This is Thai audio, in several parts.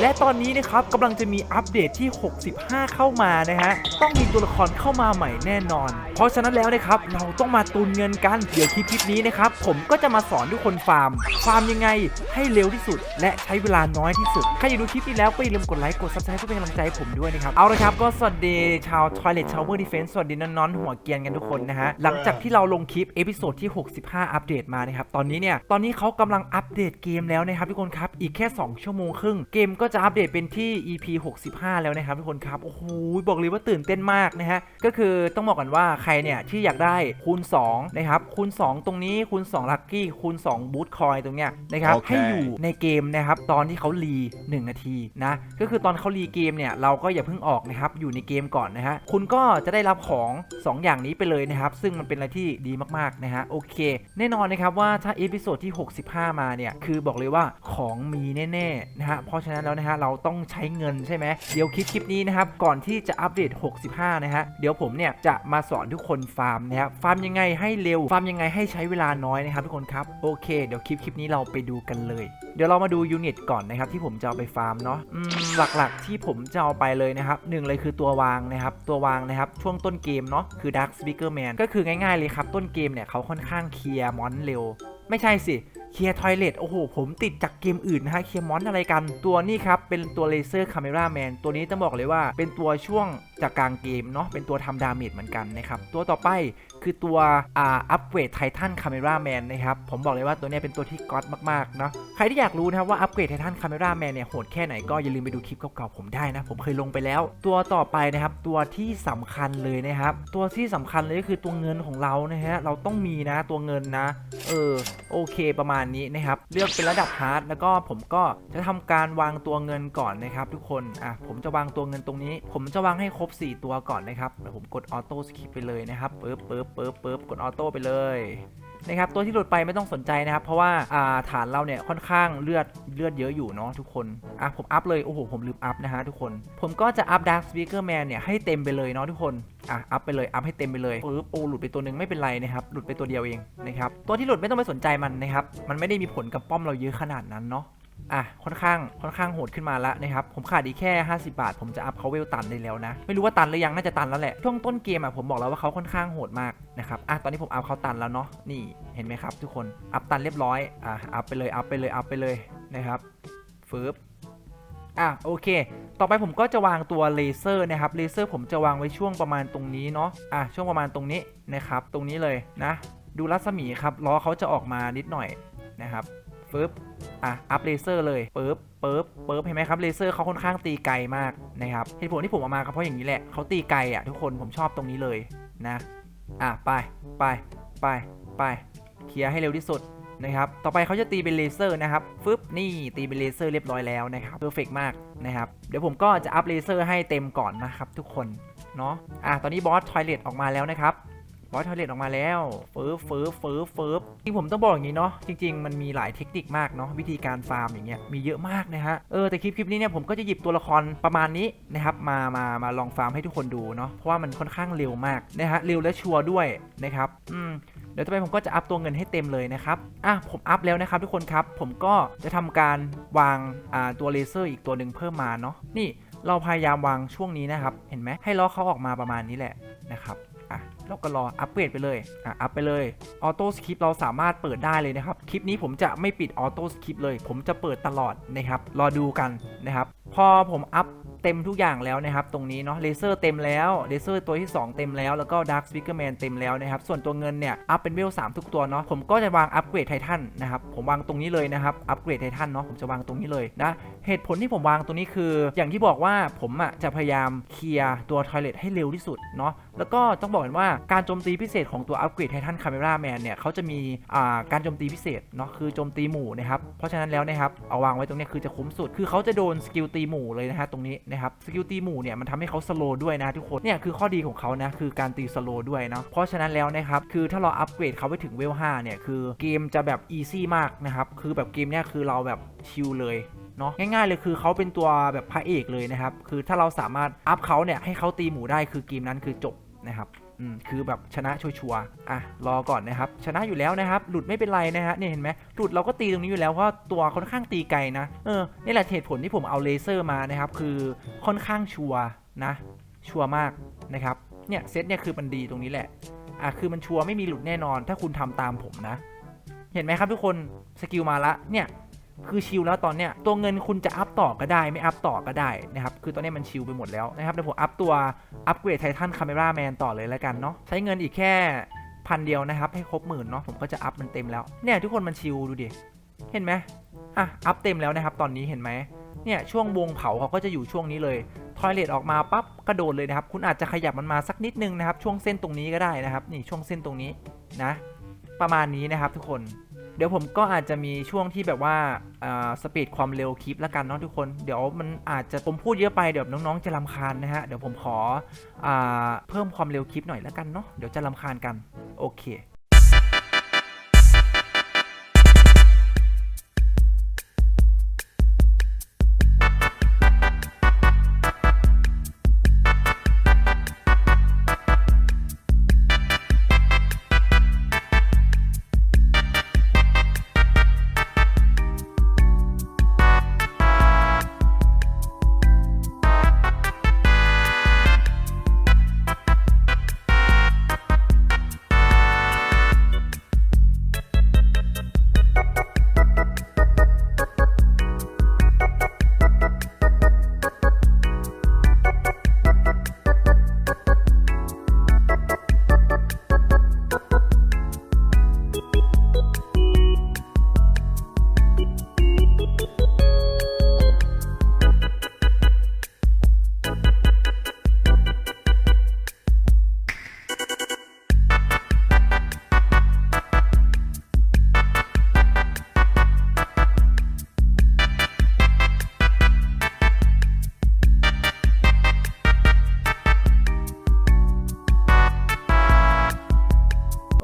และตอนนี้นะครับกำลังจะมีอัปเดตที่ 65 เข้ามานะฮะ ต้องมีตัวละครเข้ามาใหม่แน่นอน เพราะฉะนั้นแล้วนะครับ เราต้องมาตุนเงินกัน เดี๋ยวคลิปนี้นะครับ ผมก็จะมาสอนทุกคนฟาร์ม ฟาร์มยังไงให้เร็วที่สุด และใช้เวลาน้อยที่สุด ใครอยากดูคลิปนี้แล้วก็อย่าลืมกดไลค์กด subscribe เพื่อเป็นกำลังใจให้ผมด้วยนะครับ เอาละครับก็สวัสดีชาว Toilet Shower Defense สวัสดีน้องๆหัวเกียนกันทุกคนนะฮะ หลังจากที่เราลงคลิปเอพิโซดที่ 65 อัปเดตมานะครับ ตอนนี้เนี่ย ตอนนี้เขากำลังอัปเดตเกมแล้วนะครับทุกคนครับ อีกแค่ 2 ชั่วโมงครึ่ง เกมก็จะอัปเดตเป็นที่ EP 65 แล้วนะครับทุกคนครับ โอ้โห บอกเลยว่าตื่นเต้นมากนะฮะ ก็คือต้องบอกกันว่าใครเนี่ยที่อยากได้คูณ2นะครับ คูณ 2 ตรงนี้คูณ2ลัคกี้คูณ2บูทคอยตรงเนี้ยนะครับโอเคให้อยู่ในเกมนะครับตอนที่เขารี 1 นาทีนะ ก็คือตอนเขารีเกมเนี่ยเราก็อย่าเพิ่งออกนะครับ อยู่ในเกมก่อนนะฮะ คุณก็จะได้รับของ 2 อย่างนี้ไปเลยนะครับ ซึ่งมันเป็นอะไรที่ดีมากๆนะฮะ โอเค แน่นอนนะครับว่าถ้าเอพิโซดที่ 65 มาเนี่ย คือบอกเลยว่าของมีแน่ๆนะฮะ เพราะฉะนั้นแล้วนะฮะเราต้องใช้เงินใช่ไหมเดี๋ยวคลิปคลิปนี้นะครับก่อนที่จะอัปเดต 65 นะฮะเดี๋ยวผมเนี่ยจะมาสอนทุกคนฟาร์มนะครับฟาร์มยังไงให้เร็วฟาร์มยังไงให้ใช้เวลาน้อยนะครับทุกคนครับโอเคเดี๋ยวคลิปคลิปนี้เราไปดูกันเลย เดี๋ยวเรามาดูยูนิตก่อนนะครับที่ผมจะเอาไปฟาร์มเนาะหลักๆที่ผมจะเอาไปเลยนะครับหนึ่งเลยคือตัววางนะครับตัววางนะครับช่วงต้นเกมเนาะคือ Dark Speaker Man ก็คือง่ายๆเลยครับต้นเกมเนี่ยเขาค่อนข้างเคลียร์มอนเร็ว ไม่ใช่สิเคลียร์ทอยเลทโอ้โห ผมติดจากเกมอื่นนะฮะ เคลียร์มอนอะไรกัน ตัวนี้ครับ เป็นตัวเลเซอร์คาเมราแมน ตัวนี้ต้องบอกเลยว่า เป็นตัวช่วงจากกลางเกมเนาะ เป็นตัวทำดาเมจเหมือนกันนะครับ ตัวต่อไปคือตัวอ่าอัปเกรดไททันคาเมราแมนนะครับ ผมบอกเลยว่าตัวนี้เป็นตัวที่ก๊อตมากๆเนาะใครที่อยากรู้นะครับว่าอัปเกรดไททันคาเมราแมนเนี่ยโหดแค่ไหนก็อย่าลืมไปดูคลิปเก่าๆผมได้นะ ผมเคยลงไปแล้ว ตัวต่อไปนะครับ ตัวที่สำคัญเลยนะครับ ตัวที่สำคัญเลยก็คือตัวเงินของเรานะฮะ เราต้องมีนะตัวเงินนะ เออ โอเคประมาณนี้นะครับเลือกเป็นระดับฮาร์ดแล้วก็ผมก็จะทำการวางตัวเงินก่อนนะครับทุกคนอะผมจะวางตัวเงินตรงนี้ ผมจะวางให้ครบ 4 ตัวก่อนนะครับเดี๋ยวผมกดออโต้สกิปไปเลยนะครับเปิ๊บปึ๊บปึ๊บปึ๊บกดออโต้ไปเลย นะครับตัวที่หลุดไปไม่ต้องสนใจนะครับ เพราะว่าฐานเราเนี่ยค่อนข้างเลือดเลือดเยอะอยู่เนาะทุกคนอะผมอัพเลยโอ้โหผมลืมอัพนะฮะทุกคน ผมก็จะอัพ Dark Speaker Man เนี่ยให้เต็มไปเลยเนาะทุกคนอะอัพไปเลยอัพให้เต็มไปเลยปึ๊บโอ้หลุดไปตัวหนึ่งไม่เป็นไรนะครับหลุดไปตัวเดียวเองนะครับตัวที่หลุดไม่ต้องไปสนใจมันนะครับมันไม่ได้มีผลกับป้อมเราเยอะขนาดนั้นเนาะ อะค่อนข้างค่อนข้างโหดขึ้นมาแล้วนะครับผมขาดอีกแค่ 50 บาท ผมจะอัพเขาเวลตันได้แล้วนะ ไม่รู้ว่าตันหรือยังน่าจะตันแล้วแหละช่วงต้นเกมอะผมบอกแล้วว่าเขาค่อนข้างโหดมากนะครับอะตอนนี้ผมอัพเขาตันแล้วเนาะนี่เห็นไหมครับ ทุกคนอัพตันเรียบร้อยอะอัพไปเลยอัพไปเลยอัพไปเลยนะครับฟืบอะโอเค ต่อไปผมก็จะวางตัวเลเซอร์นะครับเลเซอร์ผมจะวางไว้ช่วงประมาณตรงนี้เนาะอะช่วงประมาณตรงนี้นะครับตรงนี้เลยนะ ดูรัศมีครับล้อเขาจะออกมานิดหน่อยนะครับ ฟืบอะอัพเลเซอร์เลยปึ๊บปึ๊บปึ๊บเห็นไหมครับเลเซอร์เขาค่อนข้างตีไกลมากนะครับเหตุผลที่ผมเอามาก็เพราะอย่างนี้แหละเขาตีไกลอะทุกคนผมชอบตรงนี้เลยนะอะไปไปไปไปเคลียร์ให้เร็วที่สุดนะครับ ต่อไปเขาจะตีเป็นเลเซอร์นะครับ ฟึบนี่ตีเป็นเลเซอร์เรียบร้อยแล้วนะครับเพอร์เฟกมากนะครับ เดี๋ยวผมก็จะอัพเลเซอร์ให้เต็มก่อนนะครับทุกคน เนาะ อะ ตอนนี้บอสทอยเลตออกมาแล้วนะครับ บอสทอยเลตออกมาแล้วฟืบฟืบฟืบฟืบจริงผมต้องบอกอย่างนี้เนาะจริง ๆ มันมีหลายเทคนิคมากเนาะวิธีการฟาร์มอย่างเงี้ยมีเยอะมากนะฮะเออแต่คลิปคลิปนี้เนี่ยผมก็จะหยิบตัวละครประมาณนี้นะครับมามามาลองฟาร์มให้ทุกคนดูเนาะเพราะว่ามันค่อนข้างเร็วมากนะฮะเร็วและชัวร์ด้วยนะครับอืมเดี๋ยวต่อไปผมก็จะอัพตัวเงินให้เต็มเลยนะครับ อะผมอัพแล้วนะครับทุกคนครับ ผมก็จะทำการวางอ่าตัวเลเซอร์อีกตัวหนึ่งเพิ่มมาเนาะ นี่เราพยายามวางช่วงนี้นะครับ เห็นไหมให้ล้อเขาออกมาประมาณนี้แหละนะครับอะ เราก็รออัปเกรดไปเลยอะอัพไปเลยออโต้สคริปเราสามารถเปิดได้เลยนะครับ คลิปนี้ผมจะไม่ปิดออโต้สคริปเลย ผมจะเปิดตลอดนะครับ รอดูกันนะครับ พอผมอัพเต็มทุกอย่างแล้วนะครับ ตรงนี้เนาะเลเซอร์เต็มแล้วเลเซอร์ตัวที่ 2 เต็มแล้วแล้วก็ดาร์ s สปิเกอร์แมนเต็มแล้วนะครับ ส่วนตัวเงินเนี่ย อัพเป็นเวล3ทุกตัวเนาะผมก็จะวางอัปเกรดไททันนะครับ ผมวางตรงนี้เลยนะครับ อัปเกรดไททันเนาะผมจะวางตรงนี้เลยนะ เหตุผลที่ผมวางตรงนี้คือ อย่างที่บอกว่าผมอะจะพยายามเคลียร์ตัวทอยเลทให้เร็วที่สุดเนาะแล้วก็ต้องบอกกันว่าการโจมตีพิเศษของตัวอัปเกรดไททันคาเมราแมนเนี่ยเขาจะมีอ่าการโจมตีพิเศษเนาะคือโจมตีหมู่นะครับเพราะฉะนั้นแล้วนะครับเอาวางไว้ตรงนี้คือจะคุ้มสุดคือเขาจะโดนสกิลตีหมู่เลยนะฮะตรงนี้นะครับสกิลตีหมู่เนี่ยมันทำให้เขาสโลด้วยนะทุกคนเนี่ยคือข้อดีของเขานะคือการตีสโลด้วยเนาะเพราะฉะนั้นแล้วนะครับคือถ้าเราอัปเกรดเขาไปถึงเวล5เนี่ยคือเกมจะแบบอีซี่มากนะครับคือแบบเกมเนี่ยคือเราแบบชิลเลยเนาะง่ายๆเลยคือเขาเป็นตัวแบบพระเอกเลยนะครับคือถ้าเราสามารถอัพเขาเนี่ยให้เขาตีหมูได้คือเกมนั้นคือจบนะครับ คือแบบชนะชัวร์ๆอะรอก่อนนะครับ ชนะอยู่แล้วนะครับ หลุดไม่เป็นไรนะฮะเนี่ยเห็นไหมหลุดเราก็ตีตรงนี้อยู่แล้วเพราะตัวค่อนข้างตีไกลนะเออนี่แหละเหตุผลที่ผมเอาเลเซอร์มานะครับ คือค่อนข้างชัวร์นะ ชัวร์มากนะครับเนี่ยเซตเนี่ยคือมันดีตรงนี้แหละอะคือมันชัวร์ไม่มีหลุดแน่นอน ถ้าคุณทำตามผมนะ เห็นไหมครับทุกคนสกิลมาละเนี่ย คือชิลแล้วตอนเนี้ยตัวเงินคุณจะอัพต่อก็ได้ไม่อัพต่อก็ได้นะครับคือตอนนี้มันชิลไปหมดแล้วนะครับเดี๋ยวผมอัพตัวอัพเกรดไททันคาเมราแมนต่อเลยแล้วกันเนาะใช้เงินอีกแค่พันเดียวนะครับให้ครบหมื่นเนาะผมก็จะอัพมันเต็มแล้วเนี่ยทุกคนมันชิลดูดิเห็นไหมอะอัพเต็มแล้วนะครับตอนนี้เห็นไหมเนี่ยช่วงวงเผาเขาก็จะอยู่ช่วงนี้เลยทอยเลตออกมาปั๊บกระโดดเลยนะครับ คุณอาจจะขยับมันมาสักนิดนึงนะครับ ช่วงเส้นตรงนี้ก็ได้นะครับ นี่ช่วงเส้นตรงนี้นะ ประมาณนี้นะครับทุกคน เดี๋ยวผมก็อาจจะมีช่วงที่แบบว่าสปีดความเร็วคลิปแล้วกันเนาะทุกคน เดี๋ยวมันอาจจะผมพูดเยอะไปเดี๋ยวน้องๆจะลำคาญนะฮะ เดี๋ยวผมขออเพิ่มความเร็วคลิปหน่อยแล้วกันเนาะ เดี๋ยวจะลำคาญกัน โอเค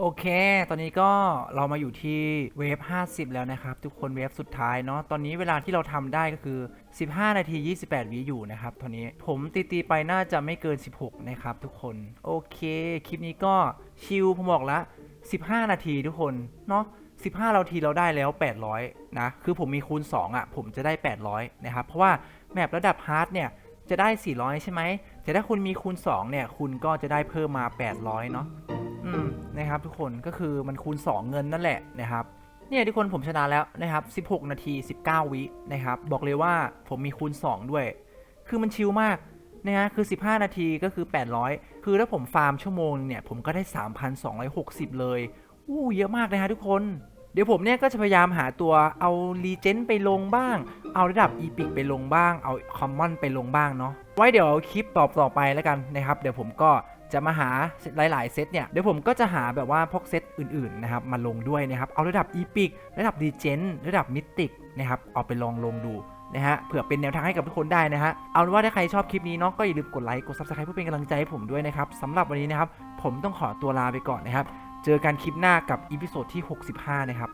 โอเค ตอนนี้ก็เรามาอยู่ที่เวฟ 50 แล้วนะครับ ทุกคนเวฟสุดท้ายเนาะ ตอนนี้เวลาที่เราทำได้ก็คือ 15 นาที 28 วิอยู่นะครับตอนนี้ผมตีตีๆไปน่าจะไม่เกิน 16 นะครับทุกคน โอเค คลิปนี้ก็ชิลผมบอกละ 15 นาทีทุกคน เนาะ15 นาทีเราได้แล้ว 800 นะ คือผมมีคูณ 2อะ ผมจะได้ 800 นะครับ เพราะว่าแมประดับฮาร์ดเนี่ยจะได้ 400 ใช่ไหม แต่ถ้าคุณมีคูณ 2 เนี่ย คุณก็จะได้เพิ่มมา 800 เนาะ นะครับทุกคนก็คือมันคูณ 2 เงินนั่นแหละนะครับเนี่ยทุกคนผมชนะแล้วนะครับ 16 นาที 19 วินะครับ บอกเลยว่าผมมีคูณ 2 ด้วย คือมันชิลมากนะฮะคือ 15 นาทีก็คือ 800 คือถ้าผมฟาร์มชั่วโมงเนี่ย ผมก็ได้ 3,260 เลย อู้เยอะมากนะฮะทุกคน เดี๋ยวผมเนี่ยก็จะพยายามหาตัวเอารีเจนไปลงบ้าง เอาระดับอีพิกไปลงบ้าง เอาคอมมอนไปลงบ้างเนาะ ไว้เดี๋ยวคลิปต่อต่อไปแล้วกันนะครับ เดี๋ยวผมก็ จะมาหาหลาย ๆ เซตเนี่ย เดี๋ยวผมก็จะหาแบบว่าพวกเซตอื่น ๆ นะครับ มาลงด้วยนะครับ เอาระดับอีพิกระดับดีเจนระดับมิติกนะครับ เอาไปลองลงดูนะฮะเผื่อเป็นแนวทางให้กับทุกคนได้นะฮะ เอาว่าถ้าใครชอบคลิปนี้เนาะก็อย่าลืมกดไลค์ กด subscribe เพื่อเป็นกำลังใจให้ผมด้วยนะครับสำหรับวันนี้นะครับ ผมต้องขอตัวลาไปก่อนนะครับ เจอกันคลิปหน้ากับอีพิโซดที่ 65 นะครับ